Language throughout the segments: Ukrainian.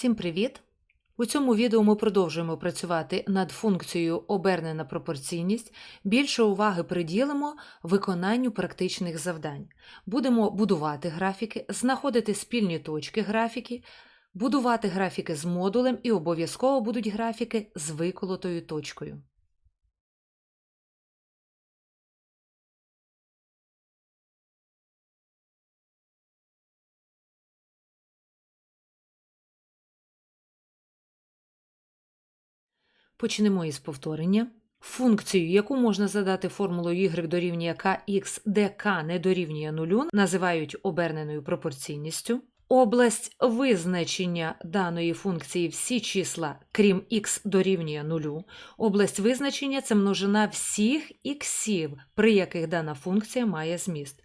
Всім привіт! У цьому відео ми продовжуємо працювати над функцією обернена пропорційність. Більше уваги приділимо виконанню практичних завдань. Будемо будувати графіки, знаходити спільні точки графіки, будувати графіки з модулем і обов'язково будуть графіки з виколотою точкою. Почнемо із повторення. Функцію, яку можна задати формулою y дорівнює kx, де k не дорівнює нулю, називають оберненою пропорційністю. Область визначення даної функції всі числа, крім x дорівнює нулю. Область визначення це множина всіх іксів, при яких дана функція має зміст.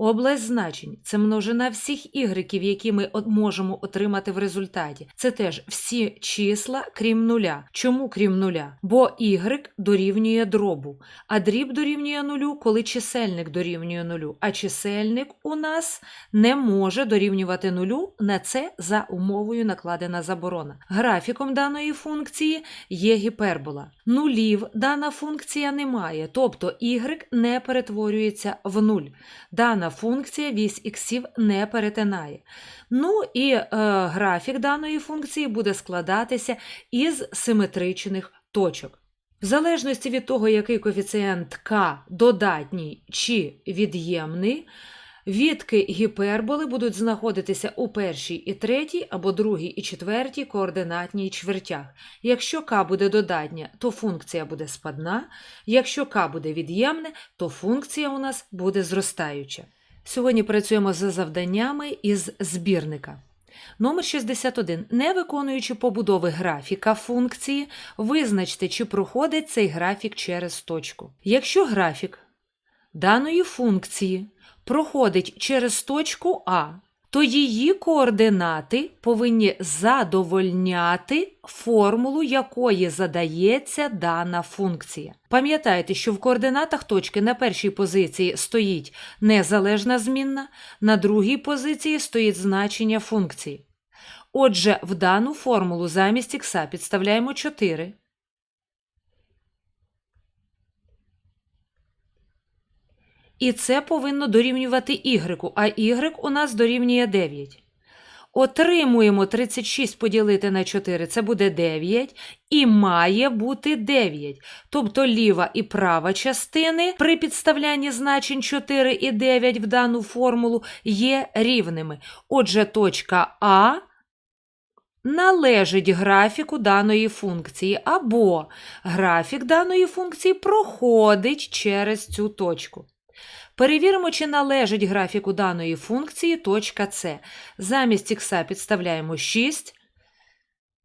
Область значень це множина всіх ігреків, які ми можемо отримати в результаті. Це теж всі числа, крім нуля. Чому крім нуля? Бо y дорівнює дробу, а дріб дорівнює нулю, коли чисельник дорівнює нулю. А чисельник у нас не може дорівнювати нулю. На це за умовою накладена заборона. Графіком даної функції є гіпербола. Нулів дана функція не має, тобто y не перетворюється в нуль. Дана функція вісь іксів не перетинає. Ну і е, графік даної функції буде складатися із симетричних точок. В залежності від того, який коефіцієнт k додатній чи від'ємний, відки гіперболи будуть знаходитися у першій і третій або другій і четвертій координатній чвертях. Якщо k буде додатня, то функція буде спадна, якщо k буде від'ємне, то функція у нас буде зростаюча. Сьогодні працюємо за завданнями із збірника. Номер 61. Не виконуючи побудови графіка функції, визначте, чи проходить цей графік через точку. Якщо графік даної функції проходить через точку А, то її координати повинні задовольняти формулу, якої задається дана функція. Пам'ятайте, що в координатах точки на першій позиції стоїть незалежна змінна, на другій позиції стоїть значення функції. Отже, в дану формулу замість х підставляємо 4. І це повинно дорівнювати y, а y у нас дорівнює 9. Отримуємо 36 поділити на 4, це буде 9, і має бути 9. Тобто ліва і права частини при підставлянні значень 4 і 9 в дану формулу є рівними. Отже, точка А належить графіку даної функції, або графік даної функції проходить через цю точку. Перевіримо, чи належить графіку даної функції точка С. Замість х підставляємо 6,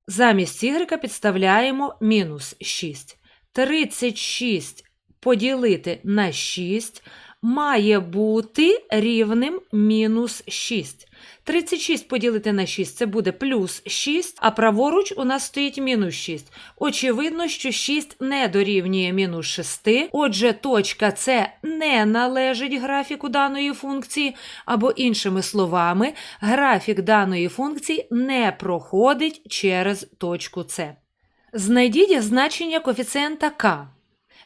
замість y підставляємо мінус 6. 36 поділити на 6 має бути рівним мінус 6. 36 поділити на 6 це буде плюс 6, а праворуч у нас стоїть мінус 6. Очевидно, що 6 не дорівнює мінус 6. Отже, точка С не належить графіку даної функції, або іншими словами, графік даної функції не проходить через точку С. Знайдіть значення коефіцієнта К.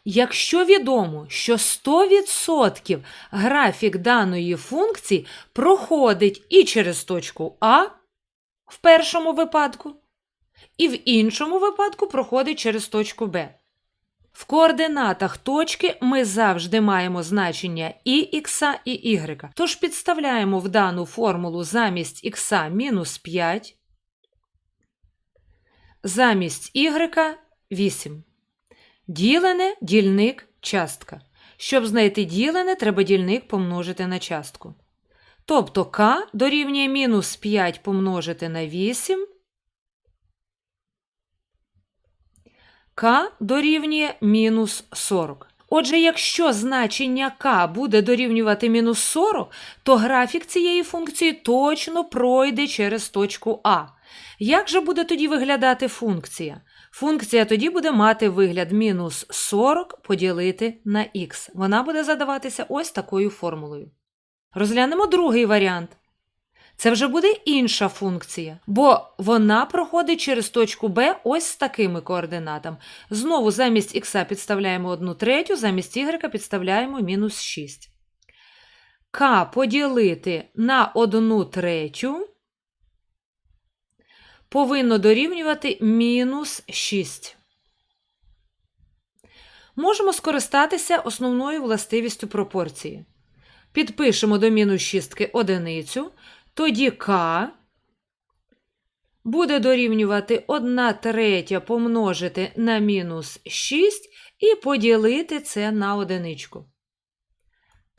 Якщо відомо, що 100% графік даної функції проходить і через точку А в першому випадку, і в іншому випадку проходить через точку Б. В координатах точки ми завжди маємо значення і х, і y. Тож підставляємо в дану формулу замість х мінус 5, замість y 8. Ділене, дільник, частка. Щоб знайти ділене, треба дільник помножити на частку. Тобто k дорівнює мінус 5 помножити на 8. k дорівнює мінус 40. Отже, якщо значення k буде дорівнювати мінус 40, то графік цієї функції точно пройде через точку А. Як же буде тоді виглядати функція? Функція тоді буде мати вигляд мінус 40 поділити на х. Вона буде задаватися ось такою формулою. Розглянемо другий варіант. Це вже буде інша функція, бо вона проходить через точку Б ось з такими координатами. Знову замість х підставляємо 1 третю, замість y підставляємо мінус 6. К поділити на 1 третю повинно дорівнювати мінус 6. Можемо скористатися основною властивістю пропорції. Підпишемо до мінус 6 одиницю, тоді К буде дорівнювати 1 третя помножити на мінус 6 і поділити це на одиничку.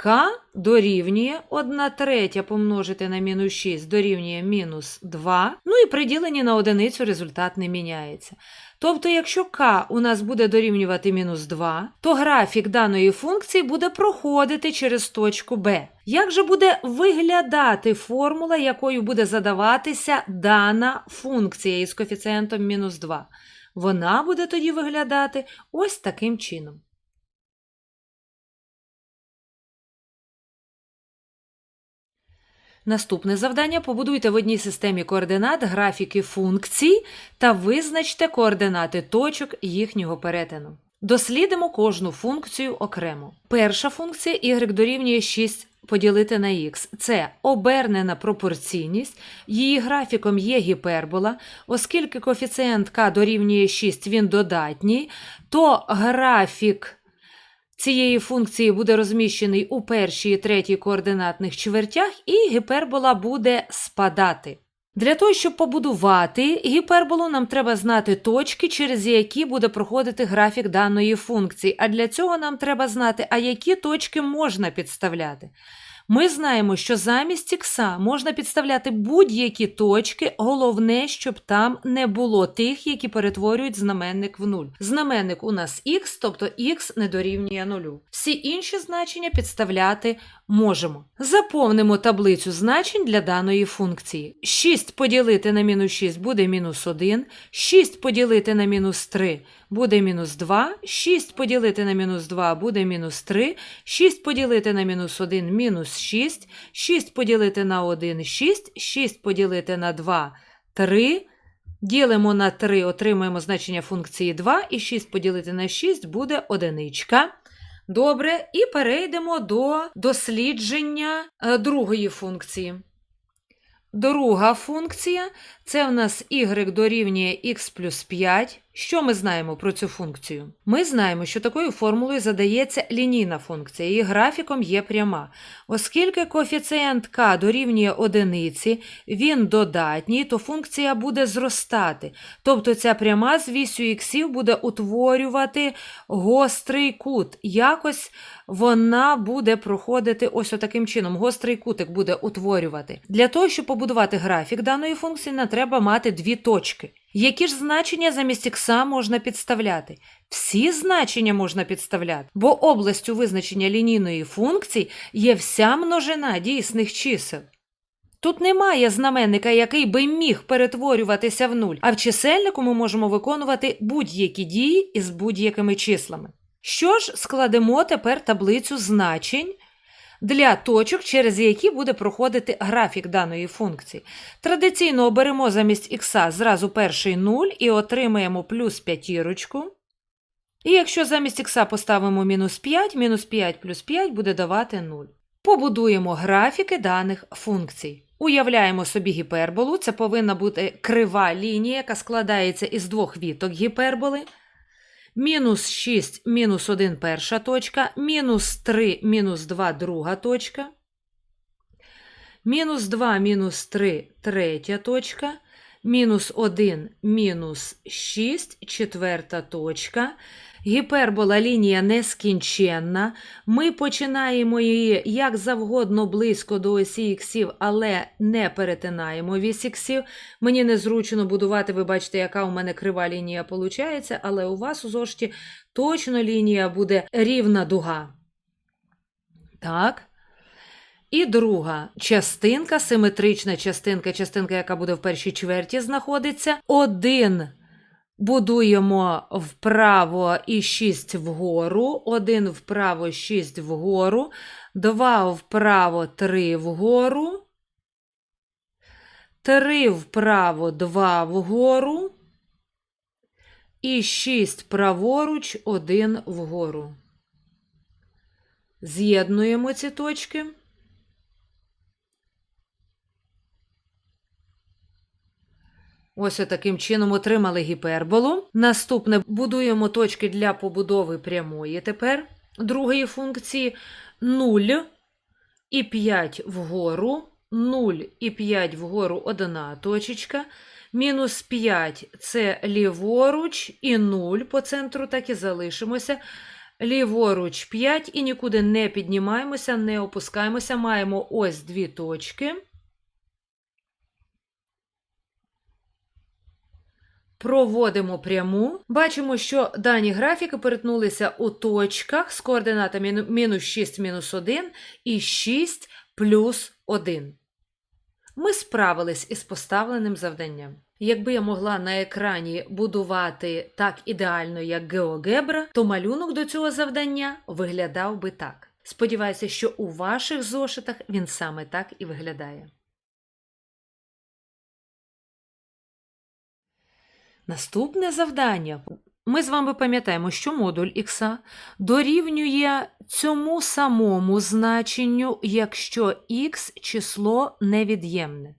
К дорівнює 1 третя помножити на мінус 6 дорівнює мінус 2. Ну і при діленні на одиницю результат не міняється. Тобто, якщо k у нас буде дорівнювати мінус 2, то графік даної функції буде проходити через точку B. Як же буде виглядати формула, якою буде задаватися дана функція із коефіцієнтом мінус 2? Вона буде тоді виглядати ось таким чином. Наступне завдання побудуйте в одній системі координат графіки функцій та визначте координати точок їхнього перетину. Дослідимо кожну функцію окремо. Перша функція y дорівнює 6 поділити на х. Це обернена пропорційність, її графіком є гіпербола, оскільки коефіцієнт k дорівнює 6, він додатній, то графік цієї функції буде розміщений у першій і третій координатних чвертях, і гіпербола буде спадати. Для того, щоб побудувати гіперболу, нам треба знати точки, через які буде проходити графік даної функції. А для цього нам треба знати, а які точки можна підставляти. Ми знаємо, що замість ікса можна підставляти будь-які точки, головне, щоб там не було тих, які перетворюють знаменник в нуль. Знаменник у нас х, тобто х не дорівнює нулю. Всі інші значення підставляти можемо. Заповнимо таблицю значень для даної функції. 6 поділити на мінус 6 буде мінус 1, 6 поділити на мінус 3 буде мінус 2, 6 поділити на мінус 2 буде мінус 3, 6 поділити на мінус 1 мінус 6, 6 поділити на 1 6, 6 поділити на 2 3. Ділимо на 3, отримуємо значення функції 2, і 6 поділити на 6 буде одиничка. Добре, і перейдемо до дослідження е, другої функції. Друга функція це в нас y дорівнює x плюс 5. Що ми знаємо про цю функцію? Ми знаємо, що такою формулою задається лінійна функція, її графіком є пряма. Оскільки коефіцієнт k дорівнює одиниці, він додатній, то функція буде зростати. Тобто ця пряма з вісю іксів буде утворювати гострий кут. Якось вона буде проходити ось таким чином. Гострий кутик буде утворювати. Для того, щоб побудувати графік даної функції, нам треба мати дві точки. Які ж значення замість ікса можна підставляти? Всі значення можна підставляти, бо областю визначення лінійної функції є вся множина дійсних чисел. Тут немає знаменника, який би міг перетворюватися в нуль, а в чисельнику ми можемо виконувати будь-які дії із будь-якими числами. Що ж, складемо тепер таблицю значень для точок, через які буде проходити графік даної функції. Традиційно оберемо замість х зразу перший 0 і отримаємо плюс п'ятірочку. І якщо замість х поставимо мінус 5, мінус 5 плюс 5 буде давати 0. Побудуємо графіки даних функцій. Уявляємо собі гіперболу, це повинна бути крива лінія, яка складається із двох віток гіперболи. Мінус 6, мінус 1 перша точка, мінус 3, мінус 2 друга точка. Мінус 2, мінус 3 третя точка. Мінус 1, мінус 6, четверта точка. Гіпербола лінія нескінченна. Ми починаємо її як завгодно близько до осі іксів, але не перетинаємо вісь іксів. Мені незручно будувати, ви бачите, яка у мене крива лінія виходить, але у вас у зошті точно лінія буде рівна дуга. Так. І друга частинка, симетрична частинка, частинка, яка буде в першій чверті, знаходиться. Один будуємо вправо і 6 вгору, один вправо, 6 вгору, два вправо, 3 вгору. 3 вправо, 2 вгору. І 6 праворуч, 1 вгору. З'єднуємо ці точки. Ось таким чином отримали гіперболу. Наступне будуємо точки для побудови прямої тепер другої функції 0 і 5 вгору, 0 і 5 вгору одна точечка. Мінус 5 це ліворуч і 0 по центру так і залишимося. Ліворуч 5 і нікуди не піднімаємося, не опускаємося. Маємо ось дві точки. Проводимо пряму. Бачимо, що дані графіки перетнулися у точках з координатами мінус 6, мінус 1 і 6 плюс 1. Ми справились із поставленим завданням. Якби я могла на екрані будувати так ідеально, як GeoGebra, то малюнок до цього завдання виглядав би так. Сподіваюся, що у ваших зошитах він саме так і виглядає. Наступне завдання. Ми з вами пам'ятаємо, що модуль х дорівнює цьому самому значенню, якщо х число невід'ємне.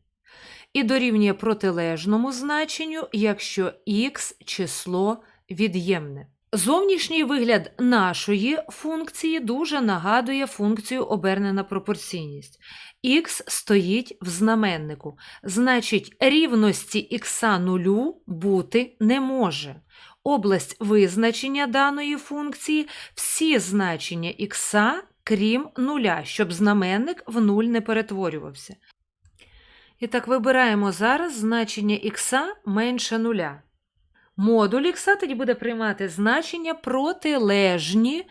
І дорівнює протилежному значенню, якщо х число від'ємне. Зовнішній вигляд нашої функції дуже нагадує функцію обернена пропорційність. Х стоїть в знаменнику, значить, рівності х нулю бути не може. Область визначення даної функції всі значення х, крім нуля, щоб знаменник в нуль не перетворювався. І так вибираємо зараз значення х менше нуля. Модуль х тоді буде приймати значення протилежні.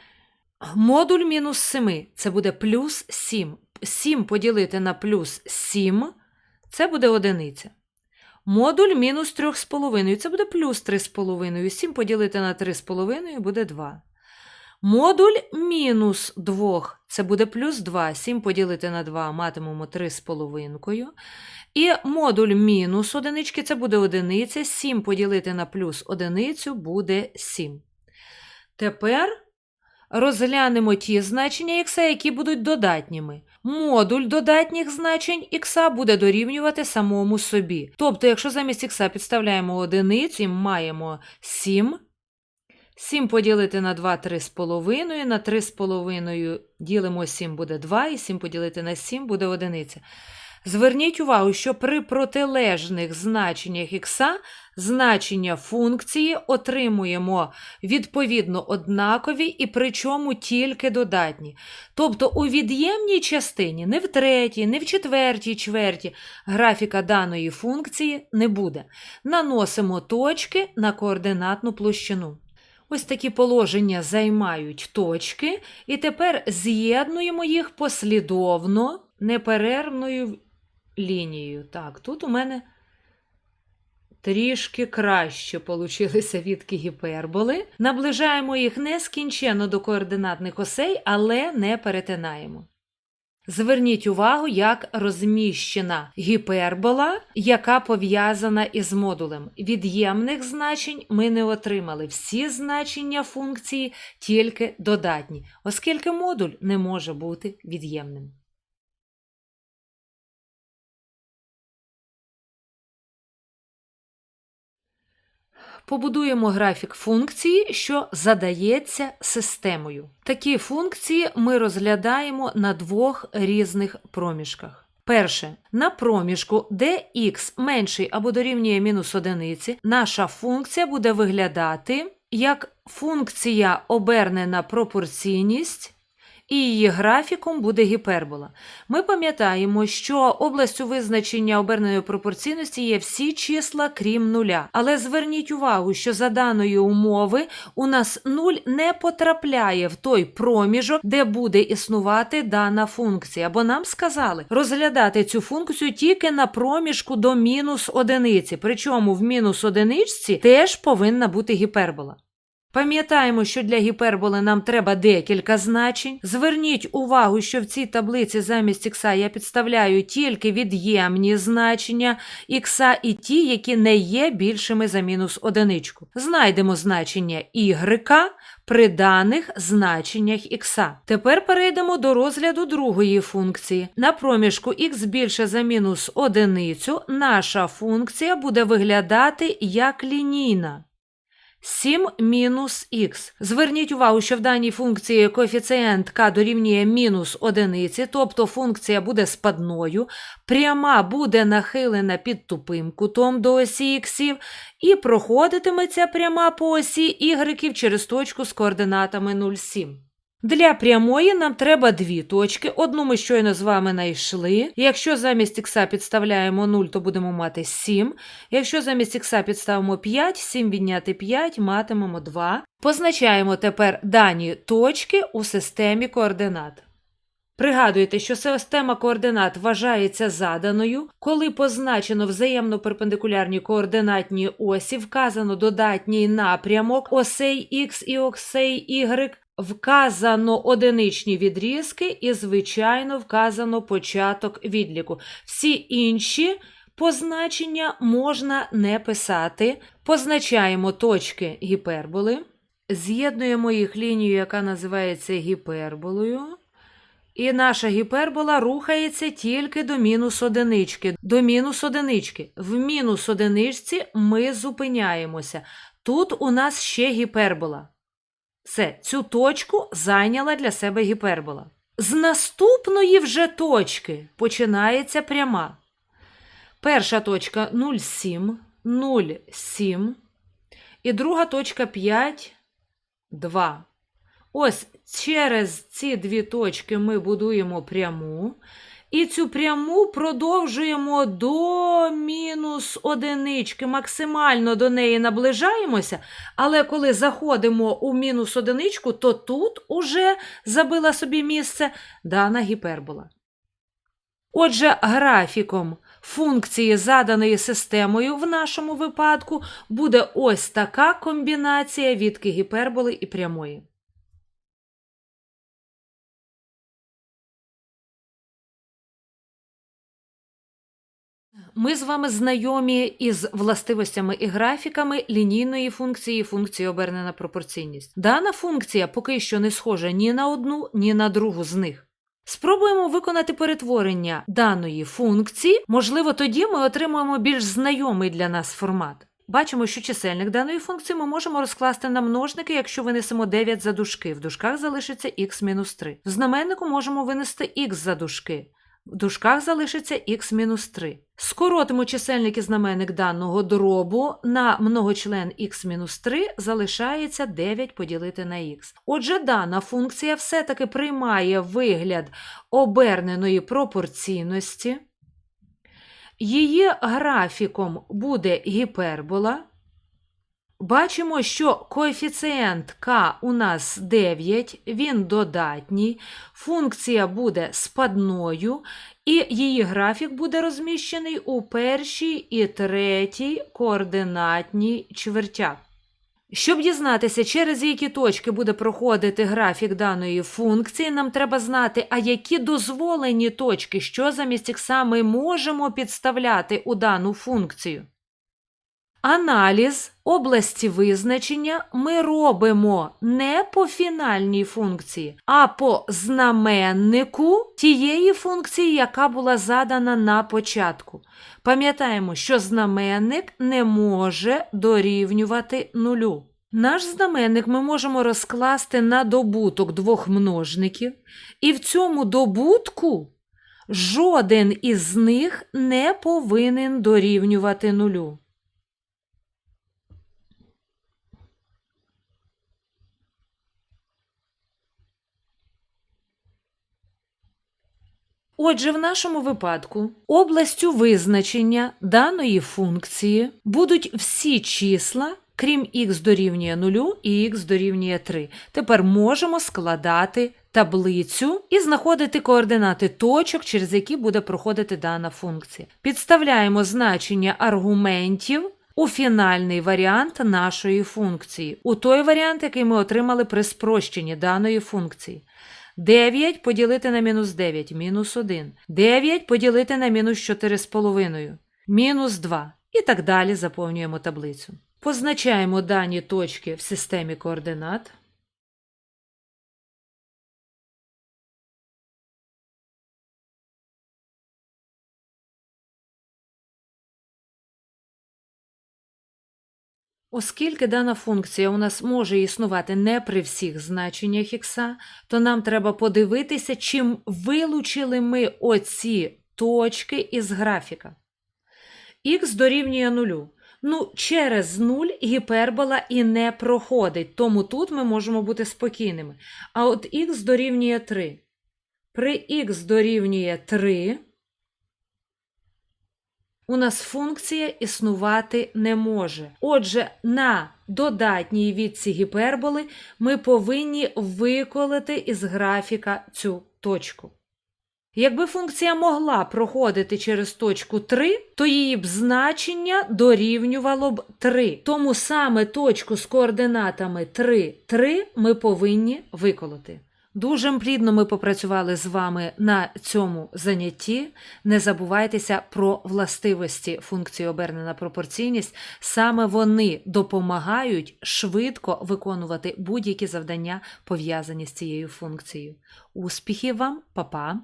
Модуль мінус 7 це буде плюс 7. 7 поділити на плюс 7 це буде одиниця. Модуль мінус 3,5 це буде плюс 3,5. 7 поділити на 3,5 буде 2. Модуль мінус 2 це буде плюс 2. 7 поділити на 2 матимемо 3,5. І модуль мінус одинички це буде одиниця. 7 поділити на плюс одиницю буде 7. Тепер розглянемо ті значення х, які будуть додатніми. Модуль додатніх значень х буде дорівнювати самому собі. Тобто, якщо замість х підставляємо одиниці, маємо 7. 7 поділити на 2 3,5, на 3,5 ділимо 7 буде 2, і 7 поділити на 7 буде одиниця. Зверніть увагу, що при протилежних значеннях х значення функції отримуємо відповідно однакові і причому тільки додатні. Тобто у від'ємній частині не в третій, не в четвертій чверті графіка даної функції не буде. Наносимо точки на координатну площину. Ось такі положення займають точки, і тепер з'єднуємо їх послідовно неперервною лінією. Так, тут у мене трішки краще получилися відки гіперболи. Наближаємо їх нескінченно до координатних осей, але не перетинаємо. Зверніть увагу, як розміщена гіпербола, яка пов'язана із модулем. Від'ємних значень ми не отримали. Всі значення функції тільки додатні, оскільки модуль не може бути від'ємним. Побудуємо графік функції, що задається системою. Такі функції ми розглядаємо на двох різних проміжках. Перше, на проміжку, де х менший або дорівнює мінус одиниці, наша функція буде виглядати як функція обернена пропорційність і її графіком буде гіпербола. Ми пам'ятаємо, що областю визначення оберненої пропорційності є всі числа, крім нуля. Але зверніть увагу, що за даної умови у нас нуль не потрапляє в той проміжок, де буде існувати дана функція. Бо нам сказали розглядати цю функцію тільки на проміжку до мінус одиниці. Причому в мінус одиничці теж повинна бути гіпербола. Пам'ятаємо, що для гіперболи нам треба декілька значень. Зверніть увагу, що в цій таблиці замість х я підставляю тільки від'ємні значення х і ті, які не є більшими за мінус одиничку. Знайдемо значення y при даних значеннях х. Тепер перейдемо до розгляду другої функції. На проміжку х більше за мінус одиницю наша функція буде виглядати як лінійна. 7 мінус х. Зверніть увагу, що в даній функції коефіцієнт k дорівнює мінус одиниці, тобто функція буде спадною, пряма буде нахилена під тупим кутом до осі іксів, і проходитиме ця пряма по осі y через точку з координатами 0,7. Для прямої нам треба дві точки. Одну ми щойно з вами знайшли. Якщо замість х підставляємо 0, то будемо мати 7. Якщо замість х підставимо 5, 7 відняти 5, матимемо 2. Позначаємо тепер дані точки у системі координат. Пригадуйте, що система координат вважається заданою, коли позначено взаємно перпендикулярні координатні осі, вказано додатній напрямок осей Х і осей Y, вказано одиничні відрізки і, звичайно, вказано початок відліку. Всі інші позначення можна не писати. Позначаємо точки гіперболи, з'єднуємо їх лінією, яка називається гіперболою. І наша гіпербола рухається тільки до мінус одинички. До мінус одинички. В мінус одиничці ми зупиняємося. Тут у нас ще гіпербола. Все, цю точку зайняла для себе гіпербола. З наступної вже точки починається пряма. Перша точка 0,7, 0,7. І друга точка 5, 2. Ось через ці дві точки ми будуємо пряму. І цю пряму продовжуємо до мінус одинички, максимально до неї наближаємося, але коли заходимо у мінус одиничку, то тут уже забила собі місце дана гіпербола. Отже, графіком функції, заданої системою в нашому випадку, буде ось така комбінація відки гіперболи і прямої. Ми з вами знайомі із властивостями і графіками лінійної функції і функції обернена пропорційність. Дана функція поки що не схожа ні на одну, ні на другу з них. Спробуємо виконати перетворення даної функції, можливо, тоді ми отримаємо більш знайомий для нас формат. Бачимо, що чисельник даної функції ми можемо розкласти на множники, якщо винесемо 9 за дужки. В дужках залишиться х-3. В знаменнику можемо винести х за дужки. В дужках залишиться х-3. Скоротимо чисельник і знаменник даного дробу на многочлен х-3 залишається 9 поділити на х. Отже, дана функція все-таки приймає вигляд оберненої пропорційності. Її графіком буде гіпербола. Бачимо, що коефіцієнт k у нас 9, він додатній, функція буде спадною, і її графік буде розміщений у першій і третій координатній чвертях. Щоб дізнатися, через які точки буде проходити графік даної функції, нам треба знати, а які дозволені точки, що замість х ми можемо підставляти у дану функцію. Аналіз області визначення ми робимо не по фінальній функції, а по знаменнику тієї функції, яка була задана на початку. Пам'ятаємо, що знаменник не може дорівнювати нулю. Наш знаменник ми можемо розкласти на добуток двох множників, і в цьому добутку жоден із них не повинен дорівнювати нулю. Отже, в нашому випадку областю визначення даної функції будуть всі числа, крім х дорівнює 0 і х дорівнює 3. Тепер можемо складати таблицю і знаходити координати точок, через які буде проходити дана функція. Підставляємо значення аргументів у фінальний варіант нашої функції, у той варіант, який ми отримали при спрощенні даної функції. 9 поділити на мінус 9 мінус 1. 9 поділити на мінус 4,5 мінус 2. І так далі заповнюємо таблицю. Позначаємо дані точки в системі координат. Оскільки дана функція у нас може існувати не при всіх значеннях х, то нам треба подивитися, чим вилучили ми оці точки із графіка. х дорівнює нулю. Ну, через 0 гіпербола і не проходить, тому тут ми можемо бути спокійними. А от х дорівнює 3. При х дорівнює 3 у нас функція існувати не може. Отже, на додатній відці гіперболи ми повинні виколити із графіка цю точку. Якби функція могла проходити через точку 3, то її б значення дорівнювало б 3. Тому саме точку з координатами 3, 3 ми повинні виколоти. Дуже плідно ми попрацювали з вами на цьому занятті. Не забувайтеся про властивості функції обернена пропорційність. Саме вони допомагають швидко виконувати будь-які завдання, пов'язані з цією функцією. Успіхів вам, па-па!